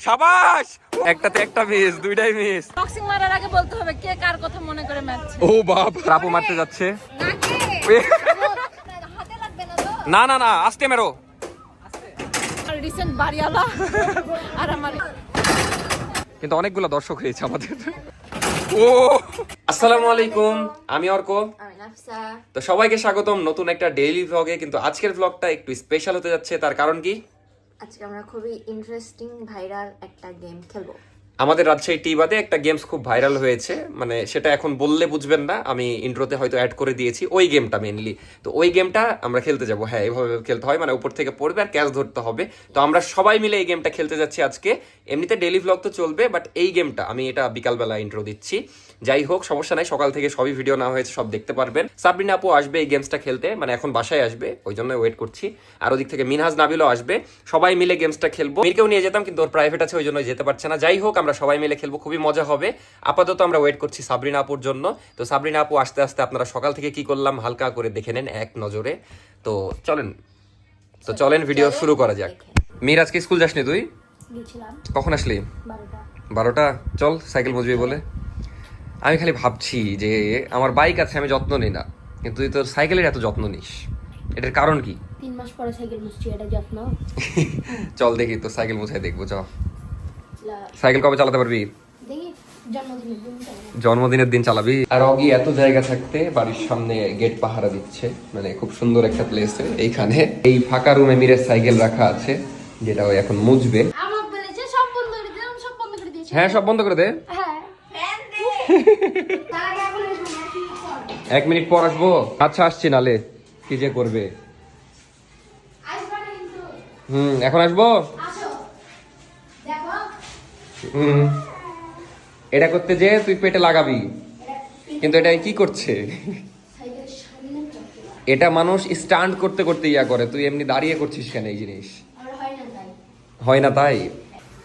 সাবাস! একটাতে একটা মিস দুইটাই মিস বক্সিং মারার আগে বলতে হবে কে কার কথা মনে করে ম্যাচ ও বাপ! রাপু মারতে যাচ্ছে। হাতে না না না না আস্তে মেরো। রিসেন্ট বাড়িওয়ালা আর আমার কিন্তু অনেকগুলো দর্শক হয়েছে আমাদের। ও! আসসালামু আলাইকুম আমি অর্ক। তো সবাইকে স্বাগতম নতুন একটা ডেইলি ভ্লগে কিন্তু আজকের ভ্লগটা একটু স্পেশাল হতে যাচ্ছে তার কারণ কি? আজকে আমরা খুবই ইন্টারেস্টিং ভাইরাল একটা গেম খেলব। আমাদের রাজশাহী টি বাদে একটা গেমস খুব ভাইরাল হয়েছে। মানে সেটা এখন বললে বুঝবেন না, আমি ইন্ট্রোতে হয়তো অ্যাড করে দিয়েছি। ওই গেমটা মেনলি তো ওই গেমটা আমরা খেলতে যাব। হ্যাঁ এইভাবে খেলতে হয় মানে উপর থেকে পড়বে আর ক্যাচ ধরতে হবে। তো আমরা সবাই মিলে এই গেমটা খেলতে যাচ্ছি আজকে। এমনিতে ডেলি ভ্লগ তো চলবে বাট এই গেমটা আমি এটা বিকালবেলা ইন্ট্রো দিচ্ছি। যাই হোক সমস্যা নাই সকাল থেকে সবই ভিডিও না হয়েছে সব দেখতে পারবেন। সাবরিনা আপু আসবে এই গেমসটা খেলতে মানে এখন বাসায় আসবে ওই জন্য ওয়েট করছি। আর ওদিক থেকে মিনহাজ নাবিলও আসবে সবাই মিলে গেমসটা খেলব। মিরকেও নিয়ে যেতাম কিন্তু ওর প্রাইভেট আছে ওই জন্য যেতে পারছে না। যাই হোক আমরা সবাই মিলে খেলব খুবই মজা হবে। আপাতত আমরা ওয়েট করছি সাবরিনা আপুর জন্য। তো সাবরিনা আপু আস্তে আস্তে আপনারা সকাল থেকে কি করলাম হালকা করে দেখে নেন এক নজরে। তো চলেন। তো চলেন ভিডিও শুরু করা যাক। মির আজকে স্কুল যাসনি তুই? কখন আসলি? বারোটা। চল সাইকেল মজবি বলে। আমি খালি ভাবছি যে আমার বাইক আছে আমি যত্ন নিই না। কিন্তু তুই তোর সাইকেলের এত যত্ন নিস। এটার কারণ কি? তিন মাস পরে সাইকেল বুঝছি এটা যত্ন। চল দেখি তোর সাইকেল মুছাই দেখব চ। লা- সাইকেল কবে চালাতে পারবি? জন্মদিনের দিন চালাবো। আর অগি এত জায়গা থাকতে বাড়ির সামনে গেট পাহারা দিচ্ছে। মানে খুব সুন্দর একটা প্লেসে এইখানে এই ফাঁকা রুমে মিরের সাইকেল রাখা আছে যেটা ওই এখন মুছবে। হ্যাঁ সব বন্ধ করে দে হ্যাঁ তার আগে এখন এসো না, কি কর? এক মিনিট পর আসব। আচ্ছা আসছি নালে। কি যে করবে? হুম এখন আসব? আসো হুম। এটা করতে যে তুই পেটে লাগাবি। কিন্তু এটা কি করছে? এটা মানুষ স্টান্ট করতে করতে ইয়া করে। তুই এমনি দাঁড়িয়ে করছিস কেন এই জিনিস? হয় না তাই।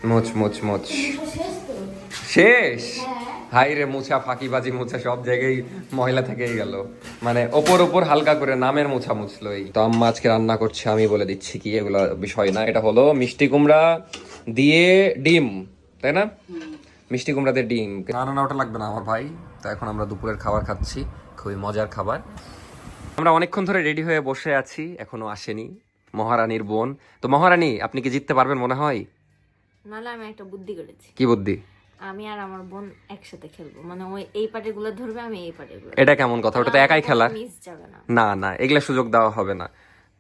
মোচ মোচ মোচ। শেষ হাই রে মুছা ফাঁকিবাজি মুছা সব জায়গায় ময়লা থেকেই গেল। মানে ওপর ওপর হালকা করে নামের মুছা মুছলো এই। তো আম্মা আজকে রান্না করছে আমি বলে দিচ্ছি কি এগুলো বিষয় না। এটা হলো মিষ্টি কুমড়া দিয়ে ডিম তাই না? মিষ্টি কুমড়া দিয়ে ডিম। না ওটা লাগবে না আমার ভাই। তো এখন আমরা দুপুরের খাবার খাচ্ছি খুবই মজার খাবার। আমরা অনেকক্ষণ ধরে রেডি হয়ে বসে আছি এখনও আসেনি মহারানীর বোন। তো মহারানী আপনি কি জিততে পারবেন মনে হয়? নাহলে আমি একটা বুদ্ধি করেছি। কি বুদ্ধি? আমি আর আমার বোন একসাথে খেলব। মানে ওই এই পার্টি গুলো ধরবে আমি এই পার্টি গুলো এটা কেমন কথা? ওটা তো একাই মিস যাবে না। না না এগুলা সুযোগ দেওয়া হবে না।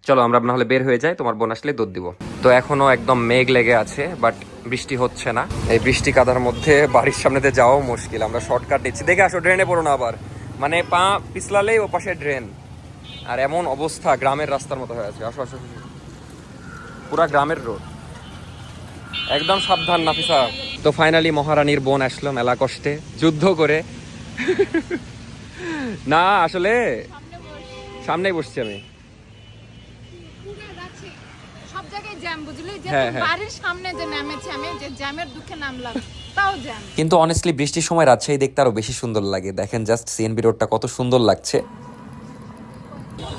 চলো আমরা না হলে বের হয়ে যাই তোমার বোন আসলে দুধ দিব। তো এখনও একদম মেঘ লেগে আছে বাট বৃষ্টি হচ্ছে না। এই বৃষ্টি কাদার মধ্যে বাড়ির সামনেতে যাওয়াও মুশকিল আমরা শর্টকাট নিচ্ছি। দেখে আসো ড্রেনে পড়ো না আবার। মানে পা পিছলালেই ও পাশে ড্রেন আর এমন অবস্থা গ্রামের রাস্তার মতো হয়ে আছে। আসো আসো। পুরা গ্রামের রোড একদম সাবধান নাফিসা। তো ফাইনালি মহারানীর বোন আসলো মেলা কষ্টে যুদ্ধ করে। না আসলে সামনে বসছি আমি। সব জায়গায় জ্যাম বুঝলি? যে হ্যাঁ, হ্যাঁ। বাড়ির সামনে যে নেমেছি আমি যে জ্যামের দুঃখে নামলাম কিন্তু অনেস্টলি বৃষ্টির সময় রাজশাহী দেখতে আরও বেশি সুন্দর লাগে। দেখেন জাস্ট সিএনবি রোডটা কত সুন্দর লাগছে।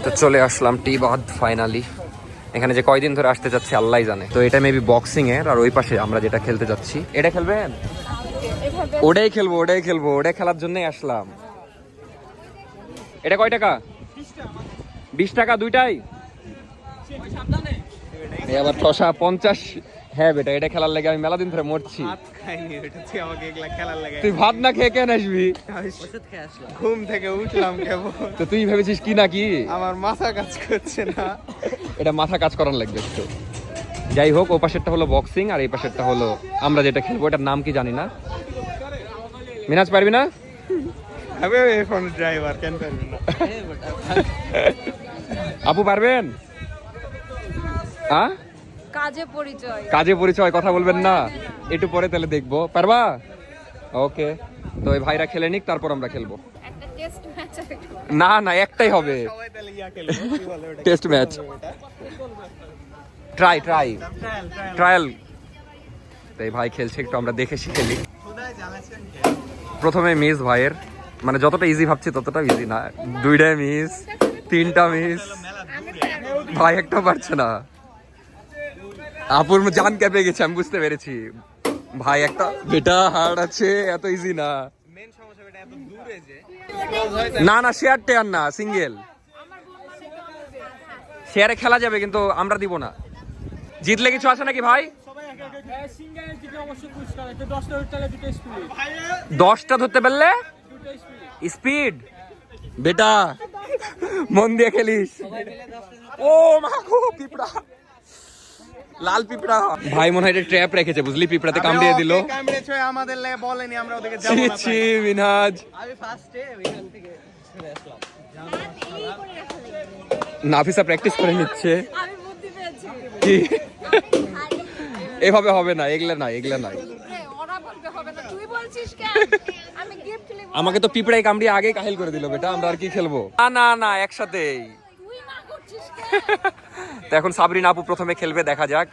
তো চলে আসলাম টি বাদ ফাইনালি এখানে যে কয়দিন ধরে আসতে যাচ্ছি আল্লাহ জানে। তো এটা মেবি বক্সিং এর আর ওই পাশে আমরা যেটা খেলতে যাচ্ছি। এটা খেলবেন ওটাই খেলব ওটাই খেলব ওটাই খেলার জন্যই আসলাম। এটা কয় টাকা? বিশ টাকা দুইটাই? আবার ঠসা পঞ্চাশ। হ্যাঁ বেটা এটা খেলার লাগে আমি মেলা দিন ধরে মরছি। ভাত খাইনি এটা তুই আমাকে এগুলা খেলার লাগে তুই ভাত না খেয়ে কেন আসবি? ঘুম থেকে উঠলাম কেবল। তো তুই ভেবেছিস কি না কি আমার মাথা কাজ করছে না। এটা মাথা কাজ করার লাগবে একটু। যাই হোক ও পাশেরটা হলো বক্সিং আর এই পাশেরটা হলো আমরা যেটা খেলব এটার নাম কি জানি না। মিনাজ পারবি না? আপু পারবেন? হ্যাঁ কাজে পরিচয়। কাজে পরিচয় কথা বলবেন না। একটু পরে তাহলে দেখব। পারবা? ওকে তো এই ভাইরা খেলে নিক তারপর আমরা খেলব। একটা টেস্ট ম্যাচ না না একটাই হবে। Test match try try trial trial trial তো এই ভাই খেলছে একটু আমরা দেখে শিখে নিই। প্রথমে মিস ভাইয়ের। মানে যতটা ইজি ভাবছি ততটা ইজি না। দুইটাই মিস তিনটা মিস ভাই একটা পারছে না। আপুর জান ক্যাপে গেছে আমি বুঝতে পেরেছি। ভাই একটা বেটা হার্ড আছে এত ইজি না। না না শেয়ার টেয়ার না সিঙ্গেল শেয়ারে খেলা যাবে, কিন্তু আমরা দিব না। জিতলে কিছু আছে নাকি ভাই? দশটা ধরতে পারলে? স্পিড বেটা, মন দিয়ে খেলিস। ও মা গো, পিঁপড়া। লাল পিঁপড়া ভাই মনে হয় ট্র্যাপ রেখেছে বুঝলি? পিঁপড়াতে কামড়িয়ে দিল। কামড়েছে আমাদের লাগে বলেনি আমরা ওদেরকে যাব না ছি মিনহাজ। আমি ফার্স্টে ওইখান থেকে ছুটে আসলাম। নাফিসা প্র্যাকটিস করে নিচ্ছে। আমি বুদ্ধি পেয়েছি। কি? এভাবে হবে না এগুলা নাই এগুলা নাই না। আমাকে তো পিঁপড়াই কামড়িয়ে আগে কাহিল করে দিল বেটা আমরা আর কি খেলব? না না না একসাথেই তুই না করছিস কেন তো এখন সাবরিন আপু প্রথমে খেলবে দেখা যাক।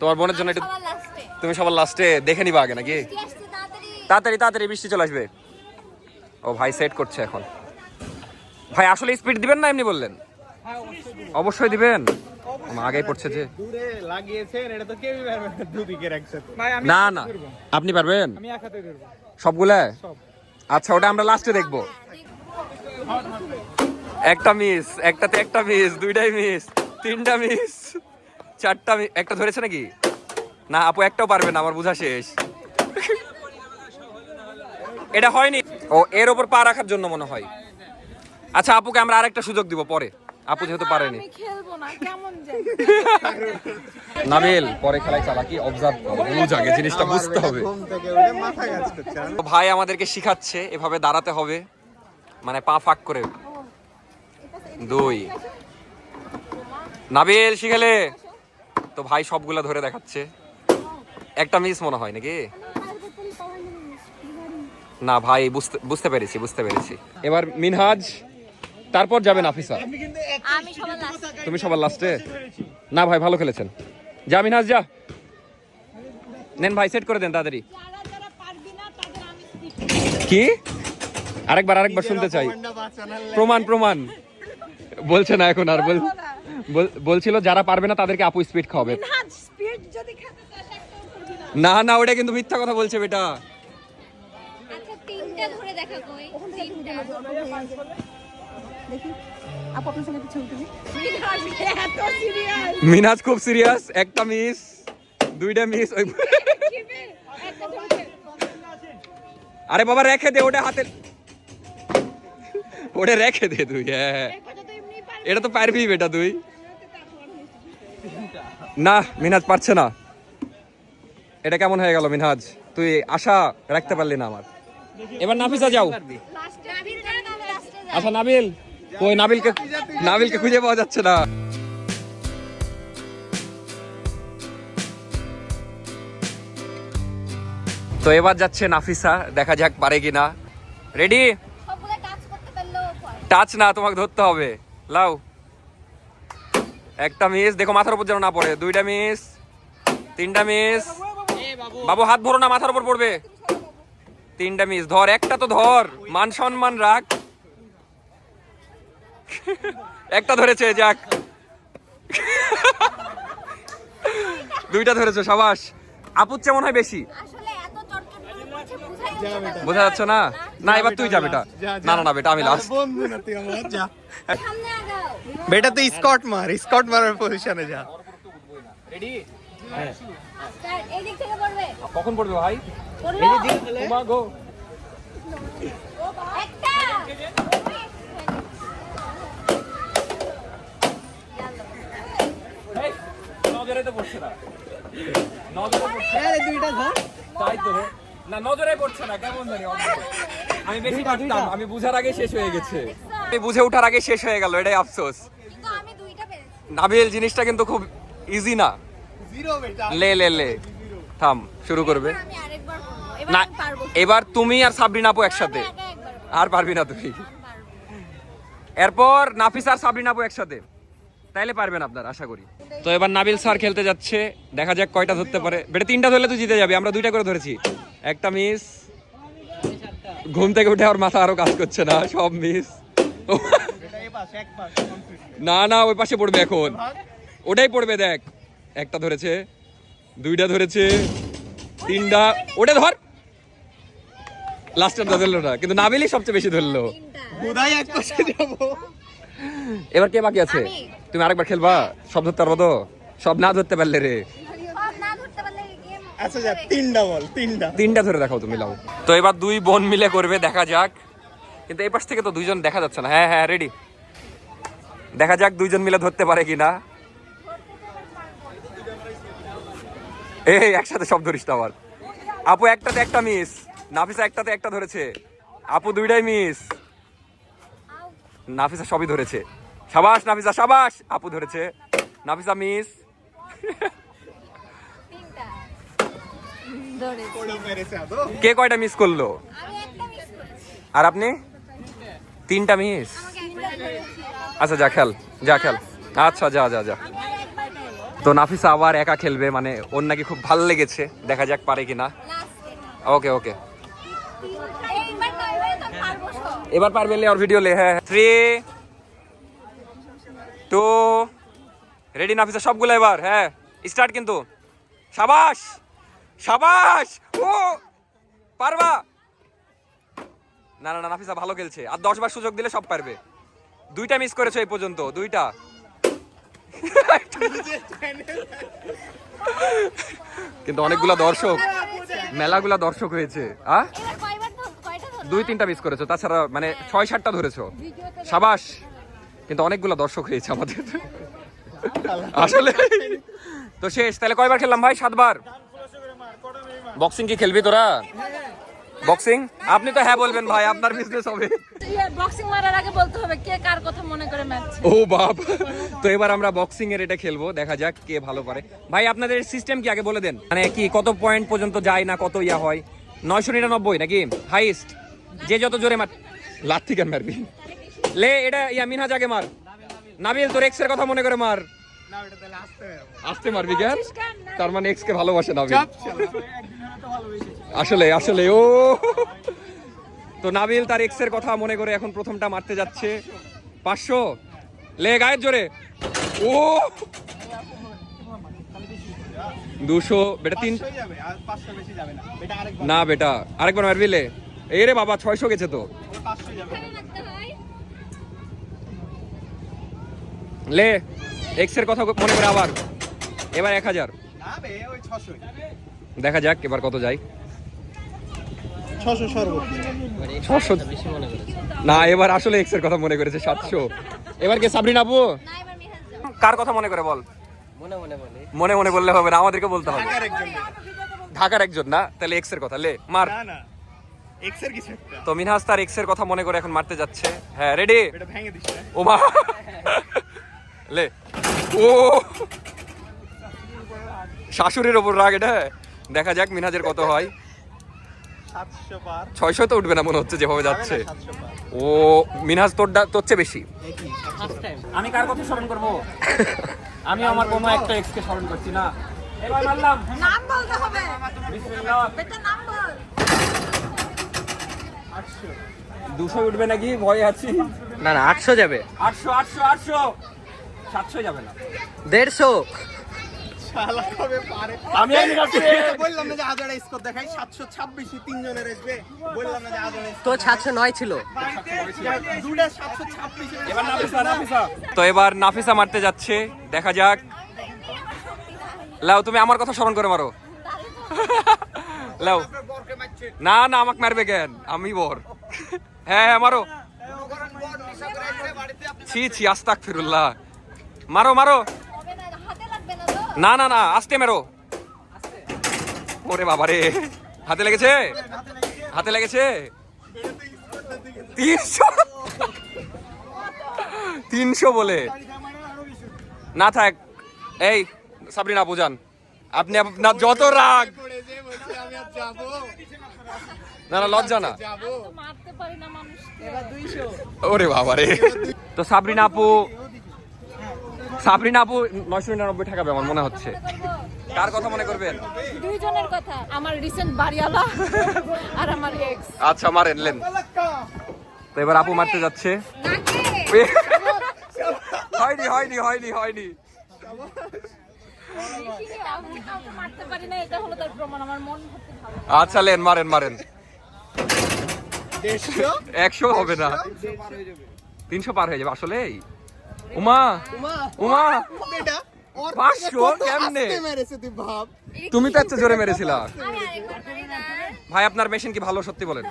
তোমার বোনের জন্য একটু তুমি সবার লাস্টে দেখে নিবা আগে নাকি? তাড়াতাড়ি। তাড়াতাড়ি বৃষ্টি চলে আসবে। ও ভাই সেট করছে এখন। ভাই আসলে স্পিড দিবেন না এমনি বললেন? অবশ্যই দিবেন। আমার আগেই পড়ছে যে। দূরে লাগিয়েছেন এটা তো কেউই পারবে না দুদিকের একসাথে। ভাই আমি না না। আপনি পারবেন? সবগুলা আচ্ছা ওটা আমরা লাস্টে দেখব। একটা মিস একটাতে একটা মিস দুইটাই মিস তিনটা মিস চারটা একটা ধরেছে নাকি? না আপু একটাও পারবে না আমার বোঝা শেষ। এটা হয়নি। ও এর ওপর পা রাখার জন্য মনে হয়। আচ্ছা আপুকে আমরা আরেকটা সুযোগ দিব পরে। আপু যেহেতু পারেনি। নাবিল পরে খেলায় চালাকি অবজার্ভ বুঝ আগে জিনিসটা বুঝতে হবে। ভাই আমাদেরকে শিখাচ্ছে এভাবে দাঁড়াতে হবে। মানে পা ফাঁক করে দুই। নাবিল শিখেলে? তো ভাই সবগুলা ধরে দেখাচ্ছে। একটা মিস মনে হয় নাকি? না ভাই বুঝতে বুঝতে পেরেছি বুঝতে পেরেছি। এবার মিনহাজ তারপর যাবেন আফিসা আমি সবার লাস্টে তুমি সবার লাস্টে না ভাই ভালো খেলেছেন। যা মিনহাজ যা। নেন ভাই সেট করে দেন তাড়াতাড়ি। যারা যারা পারবি না তাদের কি? আরেকবার আরেকবার শুনতে চাই। প্রমাণ প্রমাণ। বলছে না এখন আর বল বল- বলছিল যারা পারবে না তাদেরকে আপু স্পিড খাওয়াবে। না স্পিড যদি খেতে চাস না। না না ওটা কিন্তু মিথ্যা কথা বলছে বেটা। আচ্ছা তিনটা ধরে দেখা কই? তিনটা। এত মিনাজ খুব সিরিয়াস একটা মিস দুইটা মিস ওই আরে বাবা রেখে দে ওটা হাতে ওটা রেখে দে তুই হ্যাঁ কথা তো এমনি পারবি এটা তো পারবি বেটা তুই। না মিনহাজ পারছে না। এটা কেমন হয়ে গেল মিনহাজ তুই আশা রাখতে পারলি না আমার। এবার নাফিসা যাও। আচ্ছা নাবিল। কই নাবিলকে নাবিলকে খুঁজে পাওয়া যাচ্ছে না। তো এবার যাচ্ছে নাফিসা দেখা যাক পারে কিনা। রেডি টাচ না তোমাকে ধরতে হবে। লাও। একটা মিস দেখো মাথার উপর যেন না পড়ে। দুইটা মিস তিনটা মিস বাবু হাত ভরো না মাথার উপর পড়বে। তিনটা মিস ধর একটা তো ধর। মান সম্মান রাখ। একটা ধরেছে যাক। দুইটা ধরেছে সাবাস। আপুর মনে হয় বেশি। বোঝা যাচ্ছে না। না? এবার তুই যা বেটা। যা, যা। না না না বেটা আমি লাস্ট বেটা তুই স্কট মার স্কট মারার পজিশনে যা রেডি এই দিক থেকে পড়বে। কখন পড়বে ভাই? গো একটা। নজরে তো পড়ছে না। নজরে পড়ছে আরে দুইটা ধর। তাই তো। না নজরে পড়ছে না কেমন জানি আমি বেশি পারতাম আমি বুঝার আগে শেষ হয়ে গেছে। আমি বুঝে ওঠার আগে শেষ হয়ে গেল এটাই আফসোস। কিন্তু আমি দুইটা পেরেছি। নাবিল জিনিসটা কিন্তু খুব ইজি না। লে লে লে। থাম শুরু করবে। আমি আরেকবার করব এবার না এবার তুমি আর সাবরিন আপু একসাথে। আর পারবি না তুমি এরপর নাফিস আর সাবরিন আপু একসাথে। তাইলে পারবেন আপনার আশা করি। তো এবার নাবিল স্যার খেলতে যাচ্ছে। দেখা যাক কয়টা ধরতে পারে। বেটা তিনটা ধরলে তুই জিতে যাবি আমরা দুইটা করে ধরেছি। একটা মিস ঘুম থেকে উঠে আর মাথা আরও কাজ করছে না সব মিস। না না ওই পাশে পড়বে এখন। ওটাই পড়বে দেখ। একটা ধরেছে দুইটা ধরেছে তিনটা ওটা ধর। লাস্টের ধরলো না কিন্তু নাবিলই সবচেয়ে বেশি ধরলো। হুদাই এক পাশে যাব। এবার কে বাকি আছে? তুমি আরেকবার খেলবা? সব ধরতে পারব তো? সব না ধরতে পারলে রে। আচ্ছা যা, তিনটা বল, তিনটা। তিনটা ধরে দেখাও তুমি, লাও। তো এবার দুই বোন মিলে করবে, দেখা যাক। কিন্তু এই পাশ থেকে তো দুইজন দেখা যাচ্ছে না। হ্যাঁ হ্যাঁ রেডি দেখা যাক দুইজন মিলে ধরতে পারে কিনা। এই, একসাথে সব ধরিস তো আবার। আপু, একটাতে একটা মিস নাফিসা একটাতে একটা ধরেছে। আপু, দুইটাই মিস নাফিসা সবই ধরেছে। সাবাস, নাফিসা, সাবাস। আপু ধরেছে। নাফিসা মিস ওটা মেরেছে আদো কে কয়টা মিস করল? আর আপনি? তিনটা মিস আচ্ছা যা খেল যা খেল। আচ্ছা যা যা যা। তো নাফিসা আবার একা খেলবে মানে ওর নাকি খুব ভালো লেগেছে। দেখা যাক পারে কিনা। ওকে ওকে। এবার পারবে লে আর ভিডিও লে হ্যাঁ থ্রি টু রেডি নাফিসা? সবগুলো এবার হ্যাঁ। স্টার্ট কিন্তু। সাবাস! সাবাস! ও! পারবা? না না নাফিসা ভালো খেলছে। আর দশ বার সুযোগ দিলে সব পারবে। দুইটা মিস করেছ এই পর্যন্ত, দুইটা। কিন্তু অনেকগুলা দর্শক, মেলাগুলা দর্শক হয়েছে, আ? দুই, তিনটা মিস করেছ, তাছাড়া মানে ছয়, সাতটা ধরেছো। সাবাস! কিন্তু অনেকগুলা দর্শক হয়েছে আমাদের। আসলে, তো শেষ, তাহলে কয়বার খেললাম ভাই? সাতবার? বক্সিং কি খেলবি তোরা? বক্সিং আপনি তো হ্যাঁ বলবেন ভাই আপনার বিজনেস হবে। বক্সিং মারার আগে বলতে হবে কে কার কথা মনে করে ম্যাচ ও বাপ। তো এবার আমরা বক্সিং এর এটা খেলব দেখা যাক কে ভালো পারে। ভাই আপনাদের সিস্টেম কি? আগে বলে দেন। মানে কি কত পয়েন্ট পর্যন্ত যায় না কত ইয়া হয়? নয়শো নিরানব্বই নাকি? হাইস্ট যে যত জোরে মার লাথি কেন মারবি? লে এটা ইয়া মিনহাজ আগে মার। নাবিল তোর এক্সের কথা মনে করে মার। না আসতে হবে। আসতে মারবি কেন? তার মানে এক্স কে ভালোবাসে নাবিল। আসলে আসলে ও। তো নাবিল তার এক্সের কথা মনে করে এখন প্রথমটা মারতে যাচ্ছে। পাঁচশো। লে গায়ের জোরে। ও! দুশো বেটা তিন না। বেটা আরেকবার। মারবি লে। এই রে বাবা ছয়শো গেছে তো। লে এক্সের কথা মনে করে আবার। এবার এক হাজার। দেখা যাক এবার কত যায় ছশো সর্বোচ্চ। ছশো না এবার আসলে এক্সের কথা মনে করেছে সাতশো। এবার কে সাবরিন আপু? কার কথা মনে করে বল? মনে মনে বললে হবে না আমাদেরকে বলতে হবে। ঢাকার একজন। না? তাহলে এক্সের কথা লে মার। না না। এক্সের কিছু তো মিনহাস তার এক্সের কথা মনে করে এখন মারতে যাচ্ছে। হ্যাঁ রেডি এটা ভেঙে দিস ও মা লে ও। শাশুড়ির ওপর রাগ এটা? দেখা যাক মিনহাজের কত হয়। ছয়শো তো উঠবে না মনে হচ্ছে যেভাবে যাচ্ছে। ও মিনহাজ তোর তোর চেয়ে বেশি। আমি কার কথা স্মরণ করব? আমি আমার কোনো একটা এক্স কে স্মরণ করছি না। নাম বলতে হবে। নাম বল। আটশো। দুশো উঠবে নাকি? ভয় আছি। না না আটশো যাবে। আটশো আটশো আটশো। সাতশো যাবে না। দেড়শো। শালা কবে পারে? আমি বললাম না যে হাজার স্কোর দেখাই সাতশো ছাব্বিশ তিনজনের আসবে বললাম না যে হাজার তো ছিল। দুটা এবার নাফিসা নাফিসা। তো এবার নাফিসা মারতে যাচ্ছে দেখা যাক। লাও তুমি আমার কথা স্মরণ করে মারো। লাও। না না আমাকে মারবে কেন? আমি বর। হ্যাঁ হ্যাঁ মারো। ছি ছি আস্তাক ফিরুল্লাহ মারো মারো। না না না আস্তে মেরো। ওরে বাবা রে হাতে লেগেছে? হাতে লেগেছে? তিনশো? তিনশো বলে। না থাক এই সাবরিনা বুঝান। আপনি আপনার যত রাগ। না না লজ্জা না। ওরে বাবা রে তো সাবরিনা আপু সাবরিনা আপু নয়শো নিরানব্বই টাকা আমার মনে হচ্ছে। কার কথা মনে করবেন? দুইজনের কথা। আমার রিসেন্ট বাড়িওয়ালা আর আমার এক্স আচ্ছা মারেন লেন। তো এবার আপু মারতে যাচ্ছে। হয়নি হয়নি হয়নি হয়নি। আমি কাউকে মারতে পারি না এটা হলো তার প্রমাণ আমার মন ভর্তি ভালো আচ্ছা লেন মারেন মারেন। একশো হবে না। তিনশো পার হয়ে যাবে আসলে উমা। উমা। পাঁচশো? কেমনে? তুমি তো এত জোরে মেরেছিলা। ভাই আপনার মেশিন কি ভালো সত্যি বলেন?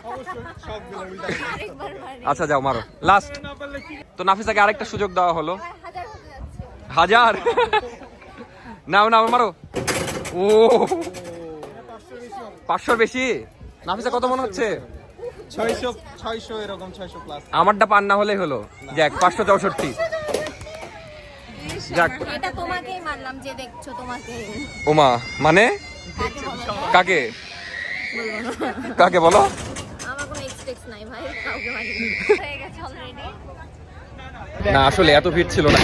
আচ্ছা যাও মারো। লাস্ট তো নাফিসাকে আরেকটা সুযোগ দেওয়া হলো। হাজার নাও নাও মারো। ও। পাঁচশোর বেশি? নাফিসা কত মনে হচ্ছে? ছয়শো ছয়শো এরকম ছয়শো প্লাস আমারটা পান না হলেই হলো। যাক পাঁচশো চৌষট্টি। যাক। এটা তোমাকেই মারলাম যে দেখছ তোমাকে। ওমা মানে? কাকে কাকে? বলো। আমার কোনো এক্সপেক্ট নাই ভাই কাউকে মারি হয়ে গেছে অলরেডি না আসলে এত ভিড় ছিল না।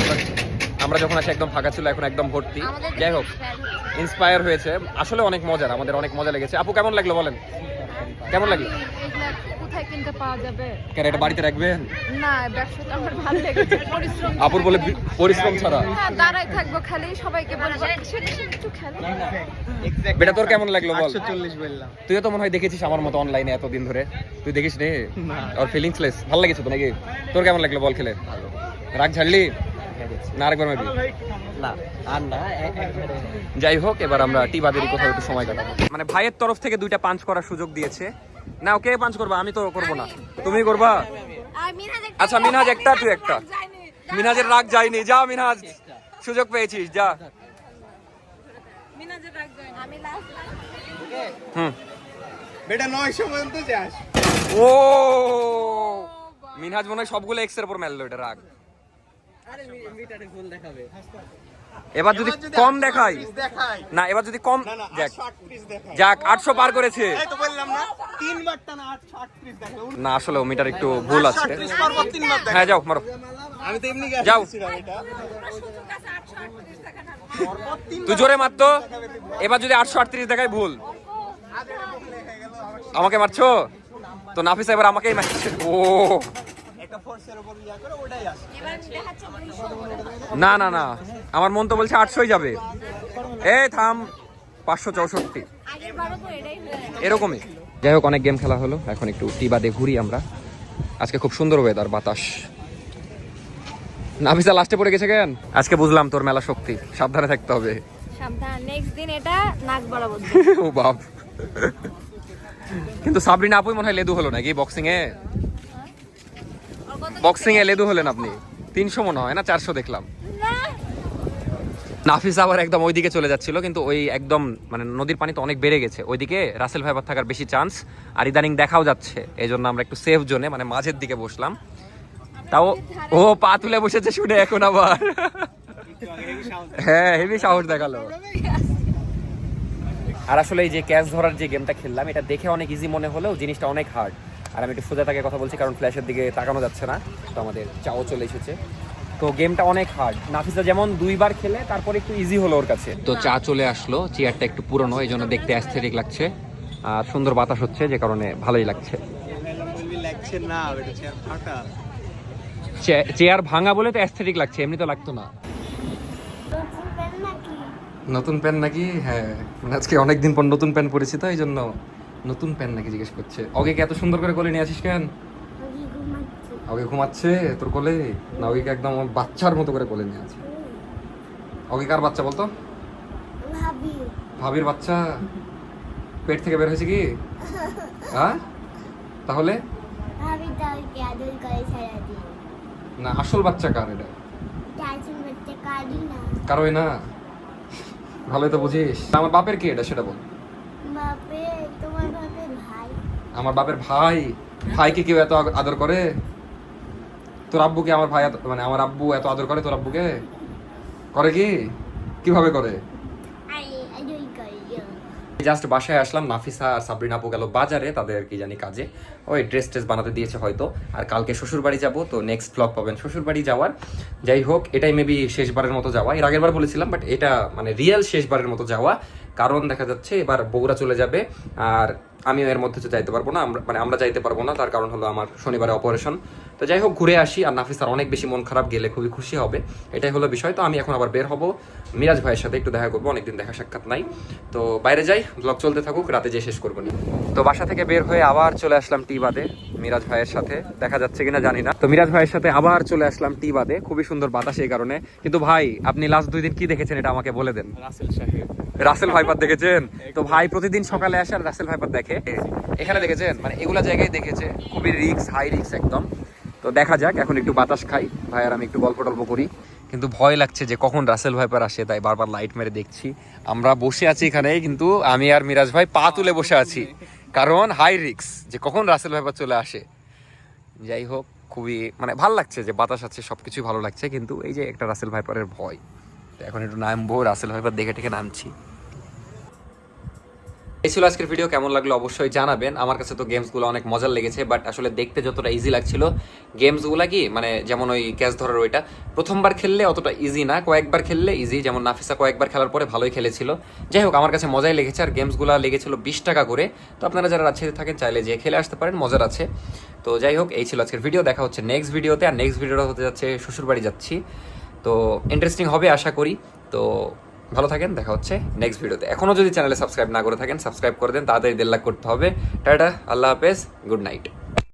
আমরা যখন আসি একদম ফাঁকা ছিল এখন একদম ভর্তি। যাই হোক ইন্সপায়ার হয়েছে। আসলে অনেক মজার আমাদের অনেক মজা লেগেছে। আপু কেমন লাগল বলেন? কেমন লাগল? কোথায় কিনতে পাওয়া যাবে? কেন এটা বাড়িতে রাখবেন না ব্যবসাটা আমার ভালো লেগেছে। পরিশ্রম আপুর বলে পরিশ্রম ছাড়া। হ্যাঁ দাঁড়াই থাকব খালি সবাইকে বলব। একটু খেলো। বেটা তোর কেমন লাগল বল? একশো চল্লিশ বললাম। তুইও তো মনে হয় দেখেছিস আমার মতো অনলাইনে এতদিন ধরে। তুই দেখিস রে আর ফিলিংসলেস ভালো লেগেছে তো নাকি? তোর কেমন লাগল বল খেলে? রাগ ঝাড়লি? না আরেকবার মারবি না আর না যাই হোক এবার আমরা টি টিবাদেরই কোথাও একটু সময় কাটাবো। মানে ভাইয়ের তরফ থেকে দুইটা পাঞ্চ করার সুযোগ দিয়েছে। না ওকে পাঞ্চ করবা? আমি তো করব না। তুমি করবা? আচ্ছা মিনহাজ একটা তুই একটা। মিনহাজের রাগ যায়নি। যা মিনহাজ। সুযোগ পেয়েছিস যা। মিনহাজের রাখ যায় আমি লাস্ট হুম। বেটা নয়শো পর্যন্ত যাস। ও মিনহাজ মনে হয় সবগুলো এক্সের উপর মেললো এটা রাগ আরে মিটারে ভুল দেখাবে এবার যদি কম দেখাই না এবার যদি কম যাক। আটশো পার করেছে। এই তো বললাম না আসলে মিটার একটু ভুল আছে। হ্যাঁ যাও মারো। আমি তো এমনি যাও। তুই জোরে মারতো এবার যদি আটশো আটত্রিশ দেখায় ভুল। আমাকে মারছো? তো নাফিস এবার আমাকেই মারছে। ও একটা উপর ইয়া করে ওটাই আসে। না না না। আমার মন তো বলছে আটশোই যাবে। এই থাম পাঁচশো চৌষট্টি। এরকমই। যাই হোক অনেক গেম খেলা হলো। এখন একটু টি বাদে ঘুরি আমরা। আজকে খুব সুন্দর ওয়েদার বাতাস। নাফিসা লাস্টে পড়ে গেছে কেন? আজকে বুঝলাম তোর মেলা শক্তি। সাবধানে থাকতে হবে। সাবধান। নেক্সট দিন এটা নাক বরাবর ও বাপ। কিন্তু সাবরিনা আপুই মনে হয় লেদু হলো নাকি বক্সিং এ বক্সিং এ লেদু হলেন আপনি। তিনশো মনে হয় না? চারশো দেখলাম। নাফিস আবার একদম ওইদিকে চলে যাচ্ছিল, কিন্তু ওই একদম মানে নদীর পানি তো অনেক বেড়ে গেছে। ওইদিকে রাসেল ভাইবার থাকার বেশি চান্স আর ইদানিং দেখাও যাচ্ছে। এই জন্য আমরা একটু সেফ জোনে মানে মাঝের দিকে বসলাম। তাও ও পা তুলে বসেছে শুনে এখন আবার। হ্যাঁ হেভি সাহস দেখাল। আর আসলে এই যে ক্যাচ ধরার যে গেমটা খেললাম, এটা দেখে অনেক ইজি মনে হলেও জিনিসটা অনেক হার্ড আর আমি একটু সোজা তাকে কথা বলছি কারণ ফ্ল্যাশের দিকে তাকানো যাচ্ছে না। তো আমাদের চাও চলে এসেছে। তো গেমটা অনেক হার্ড নাফিসা যেমন দুইবার খেলে তারপরে একটু ইজি হলো ওর কাছে। তো চা চলে আসলো চেয়ারটা একটু পুরনো এই জন্য দেখতে অ্যাস্থেটিক লাগছে। আর সুন্দর বাতাস হচ্ছে যে কারণে ভালোই লাগছে। চেয়ার চেয়ার ভাঙা বলে তো অ্যাস্থেটিক লাগছে এমনি তো লাগতো না। নতুন প্যান নাকি? হ্যাঁ আজকে অনেকদিন পর নতুন প্যান পরেছি তো এই জন্য নতুন প্যান নাকি জিজ্ঞেস করছে? ওকে কি এত সুন্দর করে কোলে নিয়ে আসিস কেন? ওকে ঘুমাচ্ছে। তোর কোলে? না ওকে একদম বাচ্চার মতো করে কোলে নিয়ে আছে। ওকে কার বাচ্চা বলতো? ভাবির বাচ্চা? পেট থেকে বের হয়েছে কি? হ্যাঁ? তাহলে? না আসল বাচ্চা কার এটা? কারোই না। ভালোই তো বুঝিস। আমার বাপের কি এটা সেটা বল। বাপের আমার বাপের ভাই ভাইকে কেউ এত আদর করে? তোর আব্বুকে আমার ভাই মানে আমার আব্বু এত আদর করে তোর আব্বুকে? করে কি? কীভাবে করে? জাস্ট বাসায় আসলাম নাফিসা আর সাবরিনা আপু গেল বাজারে তাদের কি জানি কাজে। ওই ড্রেস ট্রেস বানাতে দিয়েছে হয়তো। আর কালকে শ্বশুর বাড়ি যাব তো নেক্সট ব্লগ পাবেন শ্বশুর বাড়ি যাওয়ার। যাই হোক এটাই মেবি শেষবারের মতো যাওয়া। এর আগের বার বলেছিলাম বাট এটা মানে রিয়েল শেষবারের মতো যাওয়া। কারণ দেখা যাচ্ছে এবার বগুড়া চলে যাবে। আর আমিও এর মধ্যে যাইতে পারব না মানে আমরা যাইতে পারব না, তার কারণ হলো আমার শনিবারে অপারেশন তো যাই হোক, ঘুরে আসি আর নাফিসার অনেক বেশি মন খারাপ, গেলে খুবই খুশি হবে। এটাই হলো বিষয়। তো আমি এখন আবার বের হব। মিরাজ ভাইয়ের সাথে একটু দেখা করব, অনেকদিন দেখা সাক্ষাৎ নাই। তো বাইরে যাই ব্লগ চলতে থাকুক, রাতে যে শেষ করব নি। তো বাসা থেকে বের হয়ে আবার চলে আসলাম টি বাদে, মিরাজ ভাইয়ের সাথে। দেখা যাচ্ছে কিনা জানি না। তো মিরাজ ভাইয়ের সাথে আবার চলে আসলাম টি বাদে। খুবই সুন্দর বাতাস এই কারণে। কিন্তু ভাই, আপনি লাস্ট দুই দিন কি দেখেছেন এটা আমাকে বলে দেন। রাসেল সাহেব। রাসেল ভাইপার দেখেছেন? তো ভাই প্রতিদিন সকালে আসে আর রাসেল ভাইপার দেখে। এখানে দেখেছেন? মানে এগুলা জায়গায় দেখেছে। খুবই রিক্স হাই রিক্স একদম। তো দেখা যাক এখন একটু বাতাস খাই। ভাই আর আমি একটু গল্প টল্প করি। কিন্তু ভয় লাগছে যে কখন রাসেল ভাইপার আসে তাই বারবার লাইট মেরে দেখছি। আমরা বসে আছি এখানে কিন্তু আমি আর মিরাজ ভাই পা তুলে বসে আছি। কারণ হাই রিক্স যে কখন রাসেল ভাইপার চলে আসে। যাই হোক খুবই মানে ভালো লাগছে যে বাতাস আছে সবকিছুই ভালো লাগছে কিন্তু এই যে একটা রাসেল ভাইপারের ভয়। তো এখন একটু নামবো রাসেল ভাইপার দেখে টেকে নামছি। এই ছিল আজকের ভিডিও কেমন লাগল অবশ্যই জানাবেন। আমার কাছে তো গেমসগুলো অনেক মজার লেগেছে বাট আসলে দেখতে যতটা ইজি লাগছিল গেমসগুলো কি মানে যেমন ওই ক্যাচ ধরার ওইটা, প্রথমবার খেললে অতটা ইজি না, কয়েকবার খেললে ইজি যেমন নাফিসা কয়েকবার খেলার পরে ভালোই খেলেছিল। যাই হোক, আমার কাছে মজাই লেগেছে, আর গেমসগুলো লেগেছিল বিশ টাকা করে। তো আপনারা যারা রাজশাহীতে থাকেন, চাইলে যে খেলে আসতে পারেন, মজার আছে। তো যাই হোক, এই ছিল আজকের ভিডিও দেখা হচ্ছে নেক্সট ভিডিওতে আর নেক্সট ভিডিওটা হতে যাচ্ছে শ্বশুরবাড়ি যাচ্ছি। তো ইন্টারেস্টিং হবে আশা করি। তো ভালো থাকেন, দেখা হচ্ছে নেক্সট ভিডিওতে এখনও যদি চ্যানেলে সাবস্ক্রাইব না করে থাকেন সাবস্ক্রাইব করে দেন, তাড়াতাড়ি দেড় লাখ করতে হবে। টাটা, আল্লাহ হাফেজ গুড নাইট